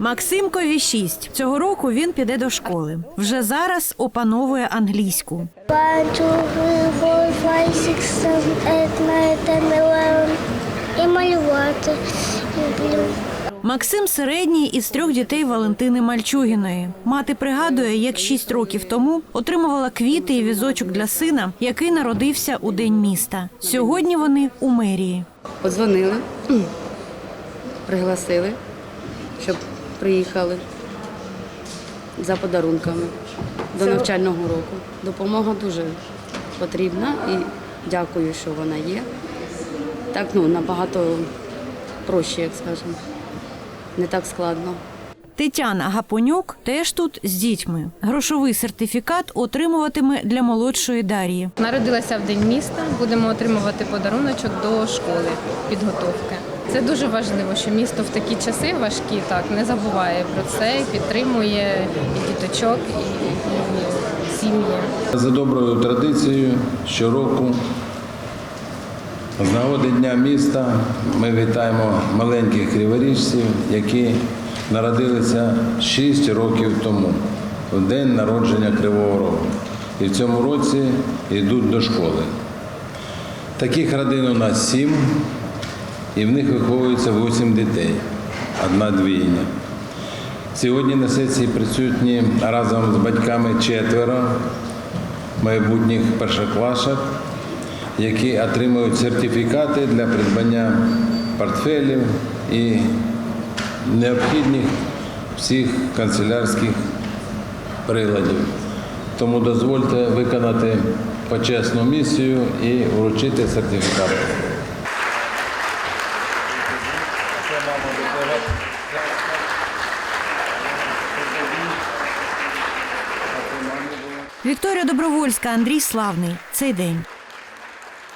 Максимкові 6. Цього року він піде до школи. Вже зараз опановує англійську. Eleven. І малювати. Максим середній із трьох дітей Валентини Мальчугіної. Мати пригадує, як шість років тому отримувала квіти і візочок для сина, який народився у день міста. Сьогодні вони у мерії. Подзвонили, пригласили, щоб приїхали за подарунками до навчального року. Допомога дуже потрібна і дякую, що вона є. Так ну, набагато проще, як скажемо. Не так складно. Тетяна Гапонюк теж тут з дітьми. Грошовий сертифікат отримуватиме для молодшої Дар'ї. Народилася в день міста. Будемо отримувати подаруночок до школи підготовки. Це дуже важливо, що місто в такі часи важкі так не забуває про це, і підтримує і діточок, і, і сім'ї. За доброю традицією щороку з нагоди Дня міста ми вітаємо маленьких криворіжців, які народилися 6 років тому, в день народження Кривого Рогу. І в цьому році йдуть до школи. Таких родин у нас сім, і в них виховується 8 дітей, одна двійня. Сьогодні на сесії присутні разом з батьками четверо майбутніх першоклашок, які отримують сертифікати для придбання портфелів і необхідних всіх канцелярських приладів. Тому дозвольте виконати почесну місію і вручити сертифікат. Вікторія Добровольська, Андрій Славний. Цей день.